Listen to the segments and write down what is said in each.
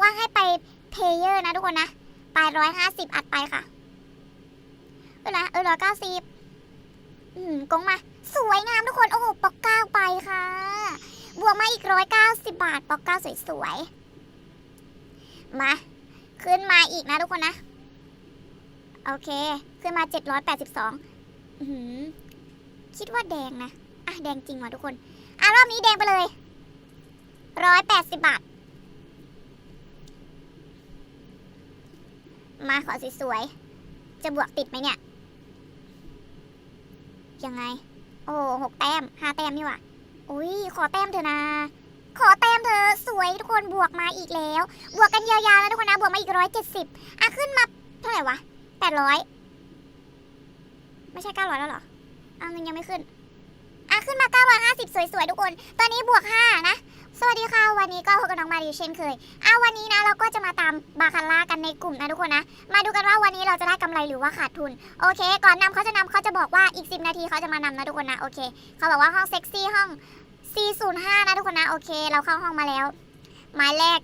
ว่าให้ไปเพเยอร์นะทุกคนนะ ไปร้อยห้าสิบอัดไปค่ะ เออนะเออร้อยเก้าสิบอืมกงมา สวยงามทุกคน โอ้โหปอกเก้าไปค่ะ บวกมาอีกร้อยเก้าสิบบาท ปอกเก้าสวยๆ มา ขึ้นมาอีกนะทุกคนนะ โอเค ขึ้นมาเจ็ดร้อยแปดสิบสองคิดว่าแดงนะ อะ แดงจริงว่ะทุกคน อะ รอบนี้แดงไปเลยร้อยแปดสิบบาท มาขอสวยๆ จะบวกติดไหมเนี่ย ยังไง โอ้หกแต้มห้าแต้มนี่ว่ะอุ้ยขอแต้มเถอะนะ ขอแต้มเธอสวยทุกคนบวกมาอีกแล้ว บวกกันยาวๆนะทุกคนนะ บวกมาอีกร้อยเจ็ดสิบอะขึ้นมาเท่าไหร่วะแปดร้อยไม่ใช่เก้าร้อยแล้วหรออ้าวมันยังไม่ขึ้นอะขึ้นมาเก้าร้อยห้าสิบสวยๆทุกคน ตอนนี้บวกห้านะ สวัสดีค่ะ วันนี้ก็พบกับน้องมารีเช่นเคยอะวันนี้นะเราก็จะมาตามบาคาร่ากันในกลุ่มนะทุกคนนะ มาดูกันว่าวันนี้เราจะได้กำไรหรือว่าขาดทุน โอเค ก่อนนำเขาจะนำเขาจะบอกว่าอีก 10 นาทีเขาจะมานำนะทุกคนนะ โอเค เขาบอกว่าห้องเซ็กซี่ห้อง 405 นะทุกคนนะ โอเค เราเข้าห้องมาแล้ว หมายแรก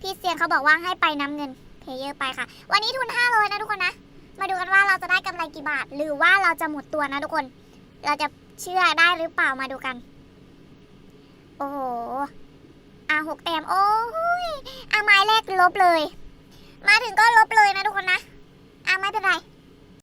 พี่เซียนเขาบอกว่าให้ไปน้ำเงิน เพเยอร์ไปค่ะ วันนี้ทุน500นะทุกคนนะ มาดูกันว่าเราจะได้กำไรกี่บาท หรือว่าเราจะหมดตัวนะทุกคน เราจะเชื่อได้หรือเปล่ามาดูกัน โอ้โหอะหกแต้มโอ้ยอะไม้แรกลบเลย มาถึงก็ลบ